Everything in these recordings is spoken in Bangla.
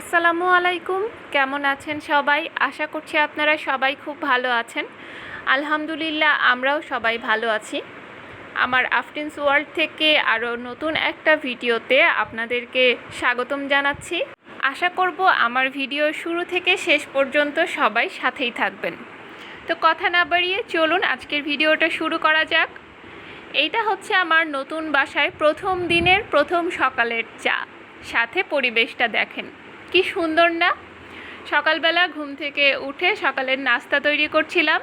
আসসালামু আলাইকুম। কেমন আছেন সবাই? আশা করছি আপনারা সবাই খুব ভালো আছেন। আলহামদুলিল্লাহ, আমরাও সবাই ভালো আছি। আমার আফটিন্স ওয়ার্ল্ড থেকে আরও নতুন একটা ভিডিওতে আপনাদেরকে স্বাগতম জানাচ্ছি। আশা করব আমার ভিডিও শুরু থেকে শেষ পর্যন্ত সবাই সাথেই থাকবেন। তো কথা না বাড়িয়ে চলুন আজকের ভিডিওটা শুরু করা যাক। এইটা হচ্ছে আমার নতুন বাসায় প্রথম দিনের প্রথম সকালের চা। সাথে পরিবেশটা দেখেন। কি সুন্দর না? সকালবেলা ঘুম থেকে উঠে সকালের নাস্তা তৈরি করছিলাম।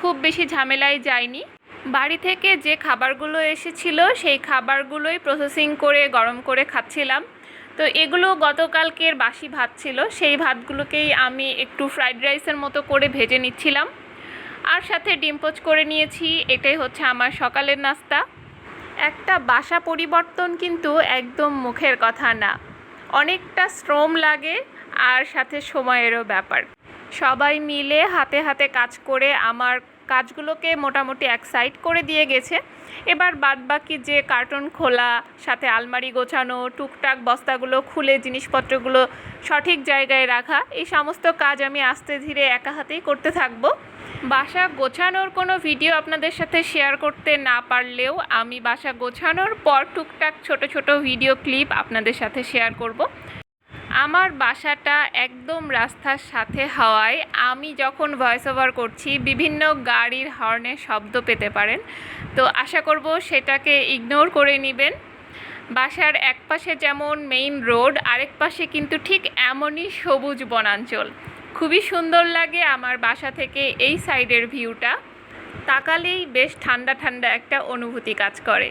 খুব বেশি ঝামেলায় যায়নি বাড়ি থেকে যে খাবারগুলো এসেছিল, সেই খাবারগুলোই প্রসেসিং করে, গরম করে খাচ্ছিলাম। তো এগুলো গতকালকের বাসি ভাত ছিল। সেই ভাতগুলোকেই আমি একটু ফ্রাইড রাইসের মতো করে ভেজে নিচ্ছিলাম। আর সাথে ডিম পোচ করে নিয়েছি। এটাই হচ্ছে আমার সকালের নাস্তা। একটা বাসা পরিবর্তন কিন্তু একদম মুখের কথা না। অনেকটা শ্রম লাগে আর সাথে সময়েরও ব্যাপার। সবাই মিলে হাতে হাতে কাজ করে আমার কাজগুলোকে মোটামুটি এক সাইড করে দিয়ে গেছে। এবার বাদবাকি যে কার্টন খোলা, সাথে আলমারি গোছানো, টুকটাক বস্তাগুলো খুলে জিনিসপত্রগুলো সঠিক জায়গায় রাখা, এই সমস্ত কাজ আমি আস্তে ধীরে একা হাতেই করতে থাকব। বাসা গোছানোর কোনো ভিডিও আপনাদের সাথে শেয়ার করতে না পারলেও আমি বাসা গোছানোর পর টুকটাক ছোট ছোট ভিডিও ক্লিপ আপনাদের সাথে শেয়ার করব। আমার বাসাটা একদম রাস্তার সাথে হওয়ায় আমি যখন ভয়েস ওভার করছি, বিভিন্ন গাড়ির হর্নের শব্দ পেতে পারেন। তো আশা করব সেটাকে ইগনোর করে নেবেন। বাসার এক পাশে যেমন মেইন রোড আরেক পাশে কিন্তু ঠিক এমনই সবুজ বনাঞ্চল। খুবই সুন্দর লাগে আমার বাসা থেকে এই সাইডের ভিউটা। তাকালেই বেশ ঠান্ডা ঠান্ডা একটা অনুভূতি কাজ করে।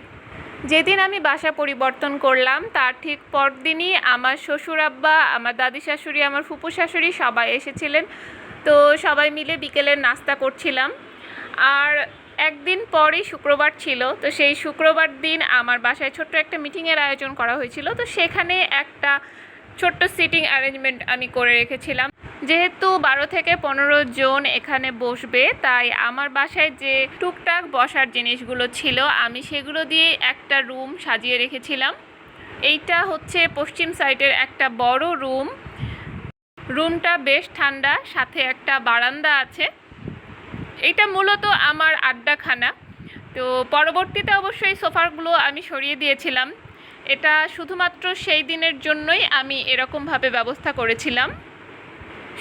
যেদিন আমি বাসা পরিবর্তন করলাম, তার ঠিক পরদিনই আমার শ্বশুর আব্বা আমার দাদি শাশুড়ি আমার ফুপু শাশুড়ি সবাই এসেছিলেন। তো সবাই মিলে বিকেলের নাস্তা করছিলাম। আর একদিন পরেই শুক্রবার ছিল, তো সেই শুক্রবার দিন আমার বাসায় ছোট্ট একটা মিটিংয়ের আয়োজন করা হয়েছিল। তো সেখানে একটা ছোট্ট সিটিং অ্যারেঞ্জমেন্ট আমি করে রেখেছিলাম। যেহেতু বারো থেকে পনেরো জন এখানে বসবে, তাই আমার বাসায় যে টুকটাক বসার জিনিসগুলো ছিল, আমি সেগুলো দিয়ে একটা রুম সাজিয়ে রেখেছিলাম। এইটা হচ্ছে পশ্চিম সাইডের একটা বড় রুম। রুমটা বেশ ঠান্ডা, সাথে একটা বারান্দা আছে। এটা মূলত আমার আড্ডাখানা। তো পরবর্তীতে অবশ্যই সোফারগুলো আমি সরিয়ে দিয়েছিলাম। এটা শুধুমাত্র সেই দিনের জন্যই আমি এরকমভাবে ব্যবস্থা করেছিলাম।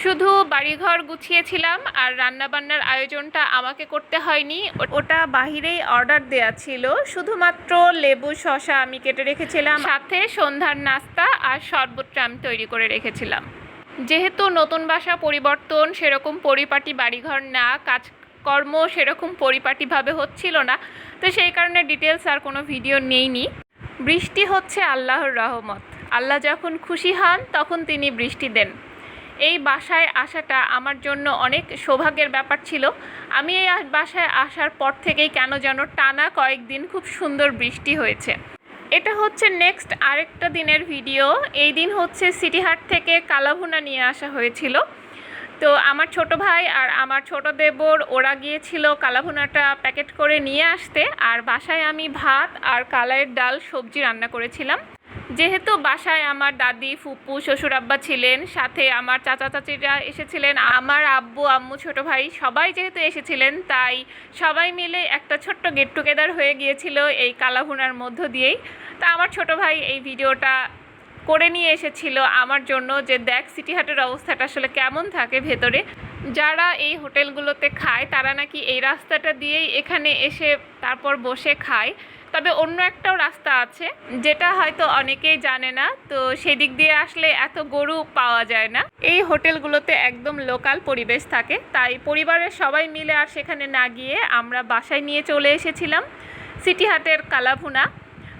শুধু বাড়িঘর গুছিয়েছিলাম আর রান্নাবান্নার আয়োজনটা আমাকে করতে হয়নি। ওটা বাহিরেই অর্ডার দেয়া ছিল। শুধুমাত্র লেবু শশা আমি কেটে রেখেছিলাম। সাথে সন্ধ্যার নাস্তা আর শরবতটা আমি তৈরি করে রেখেছিলাম। যেহেতু নতুন বাসা পরিবর্তন, সেরকম পরিপাটি বাড়িঘর না, কাজকর্ম সেরকম পরিপাটিভাবে হচ্ছিল না। তো সেই কারণে ডিটেলস আর কোনো ভিডিও নেইনি। বৃষ্টি হচ্ছে আল্লাহর রহমত। আল্লাহ যখন খুশি হন, তখন তিনি বৃষ্টি দেন। এই বাসায় আসাটা আমার জন্য অনেক সৌভাগ্যের ব্যাপার ছিল। আমি এই বাসায় আসার পর থেকেই কেন যেন টানা কয়েকদিন খুব সুন্দর বৃষ্টি হয়েছে। এটা হচ্ছে নেক্সট আরেকটা দিনের ভিডিও। এই দিন হচ্ছে সিটিহাট থেকে কালাভুনা নিয়ে আসা হয়েছিল। তো আমার ছোট ভাই আর আমার ছোট দেবর, ওরা গিয়েছিল কালাভুনাটা প্যাকেট করে নিয়ে আসতে, আর বাসায় আমি ভাত আর কালাইয়ের ডাল সবজি রান্না করেছিলাম। যেহেতু বাসায় আমার দাদি, ফুপু, শ্বশুর আব্বা ছিলেন, সাথে আমার চাচা চাচিরা এসেছিলেন, আমার আব্বু, আম্মু, ছোট ভাই সবাই যেহেতু এসেছিলেন, তাই সবাই মিলে একটা ছোট্ট গেট টুগেদার হয়ে গিয়েছিল এই কালাভুনার মধ্য দিয়েই। তা আমার ছোট ভাই এই ভিডিওটা করে নিয়ে এসেছিল আমার জন্য যে দেখ সিটি হাটের অবস্থাটা আসলে কেমন থাকে ভেতরে। যারা এই হোটেলগুলোতে খায়, তারা নাকি এই রাস্তাটা দিয়েই এখানে এসে তারপর বসে খায়। তবে অন্য একটাও রাস্তা আছে, যেটা হয়তো অনেকেই জানে না, তো সেদিক দিয়ে আসলে এত গরু পাওয়া যায় না। এই হোটেলগুলোতে একদম লোকাল পরিবেশ থাকে, তাই পরিবারের সবাই মিলে আর সেখানে না গিয়ে আমরা বাসায় নিয়ে চলে এসেছিলাম। সিটি হাটের কালাভুনা।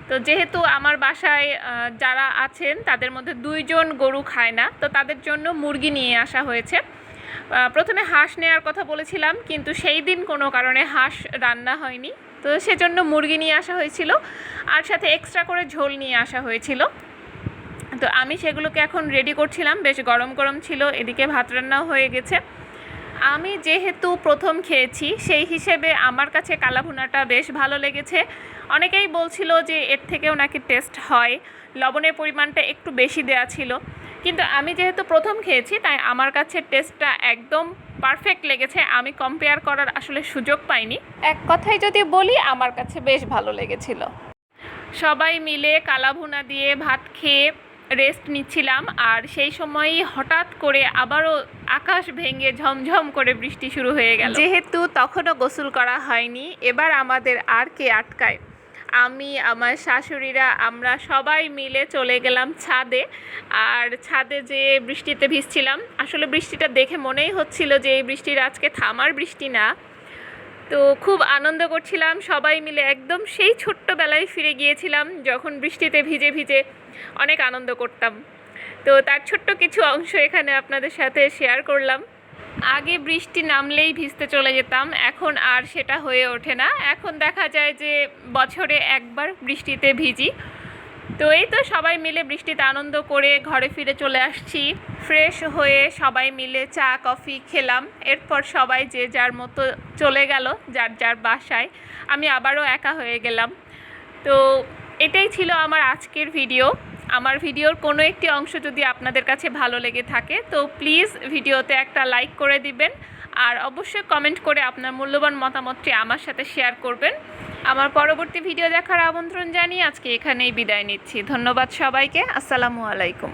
তো যেহেতু আমার বাসায় যারা আছেন, তাদের মধ্যে দুইজন গরু খায় না, তো তাদের জন্য মুরগি নিয়ে আসা হয়েছে। প্রথমে হাঁস নেওয়ার কথা বলেছিলাম, কিন্তু সেই দিন কোনো কারণে হাঁস রান্না হয়নি। তো সেজন্য মুরগি নিয়ে আসা হয়েছিল, আর সাথে এক্সট্রা করে ঝোল নিয়ে আসা হয়েছিল। তো আমি সেগুলোকে এখন রেডি করছিলাম, বেশ গরম গরম ছিল, এদিকে ভাত রান্নাও হয়ে গেছে। আমি যেহেতু প্রথম খেয়েছি, সেই হিসেবে আমার কাছে কালাভুনাটা বেশ ভালো লেগেছে। অনেকেই বলছিল যে এর থেকেও নাকি টেস্ট হয়, লবণের পরিমাণটা একটু বেশি দেওয়া ছিল। কিন্তু আমি যেহেতু প্রথম খেয়েছি, তাই আমার কাছে টেস্টটা একদম পারফেক্ট লেগেছে। আমি কম্পেয়ার করার আসলে সুযোগ পাইনি। এক কথায় যদি বলি, আমার কাছে বেশ ভালো লেগেছিল। সবাই মিলে কালাভুনা দিয়ে ভাত খেয়ে রেস্ট নিচ্ছিলাম আর সেই সময়ই হঠাৎ করে আবারও আকাশ ভেঙে ঝমঝম করে বৃষ্টি শুরু হয়ে গেল। যেহেতু তখনও গোসল করা হয়নি, এবার আমাদের আর কে আটকায়? আমি, আমার শাশুড়িরা, আমরা সবাই মিলে চলে গেলাম ছাদে। আর ছাদে যে বৃষ্টিতে ভিজছিলাম, আসলে বৃষ্টিটা দেখে মনেই হচ্ছিল যে এই বৃষ্টির আজকে থামার বৃষ্টি না। তো খুব আনন্দ করছিলাম, সবাই মিলে একদম সেই ছোট্টবেলায় ফিরে গিয়েছিলাম, যখন বৃষ্টিতে ভিজে ভিজে অনেক আনন্দ করতাম। তো তার ছোট্ট কিছু অংশ এখানে আপনাদের সাথে শেয়ার করলাম। আগে বৃষ্টি নামলেই ভিজতে চলে যেতাম, এখন আর সেটা হয়ে ওঠে না। এখন দেখা যায় যে বছরে একবার বৃষ্টিতে ভিজি। তো এই তো সবাই মিলে বৃষ্টিতে আনন্দ করে ঘরে ফিরে চলে আসছি। ফ্রেশ হয়ে সবাই মিলে চা, কফি খেলাম। এরপর সবাই যে যার মতো চলে গেল, যার যার বাসায়, আমি আবারও একা হয়ে গেলাম। তো এটাই ছিল আমার আজকের ভিডিও আমার ভিডিওর কোনো একটি অংশ যদি আপনাদের কাছে ভালো লেগে থাকে, তো প্লিজ ভিডিওতে একটা লাইক করে দিবেন। আর অবশ্যই কমেন্ট করে আপনার মূল্যবান মতামতটি আমার সাথে শেয়ার করবেন। আমার পরবর্তী ভিডিও দেখার আমন্ত্রণ জানিয়ে আজকে এখানেই বিদায় নিচ্ছি। ধন্যবাদ সবাইকে। আসসালামু আলাইকুম।